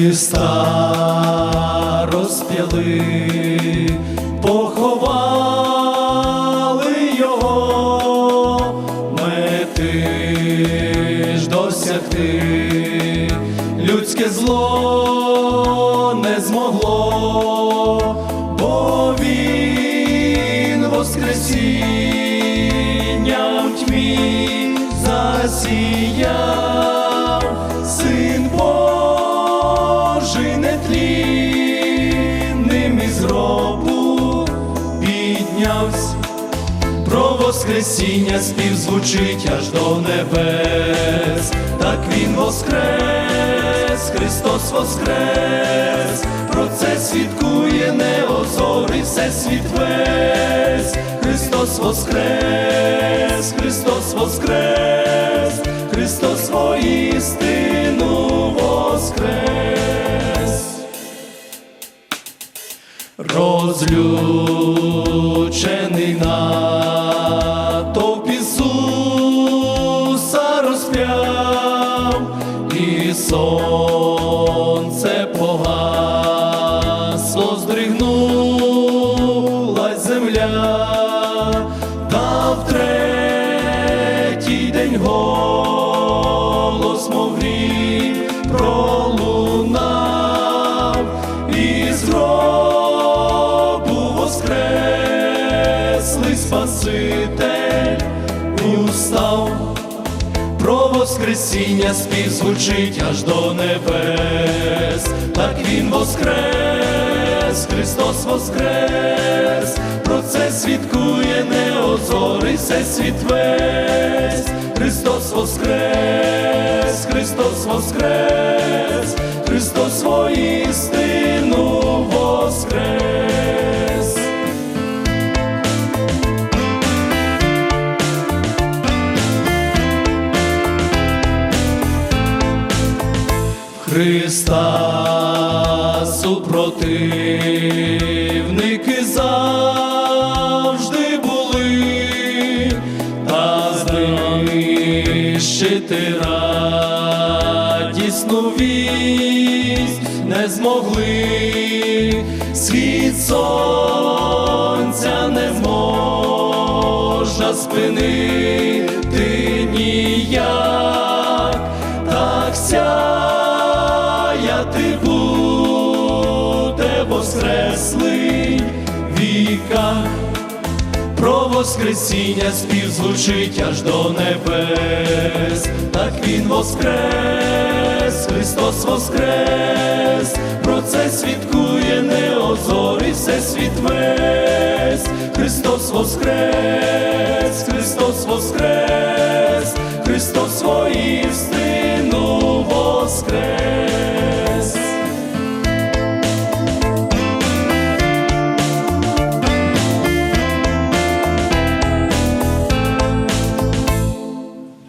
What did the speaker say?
Христа розп'яли. Досягти, людське зло не змогло, бо він воскресінням тьмі засіяв, син Божий нетлінним із гробу піднявсь. Про Воскресіння спів звучить аж до небес, воскрес, Христос воскрес, про це свідкує неозорий всесвіт весь, Христос воскрес, Христос воскрес, Христос воістину воскрес. Розлючений натовп Ісуса розп'яв, і сонце погасло, здригнулась земля, та в третій день голос мов грім пролунав, і з гробу воскреслий Спаситель Про Воскресіння спів звучить аж до небес, так він воскрес, Христос воскрес, про це свідкує неозорий всесвіт весь, Христос воскрес, Христос воскрес, Христос воістину воскрес. Христа супротивники завжди були, та знищити радісну вість не змогли, світ сонця не можна спинити ніяк, воскреслий віка. Про Воскресіння спів звучить аж до небес, так він воскрес, Христос воскрес, про це свідкує неозорий всесвіт весь, Христос воскрес, Христос воскрес.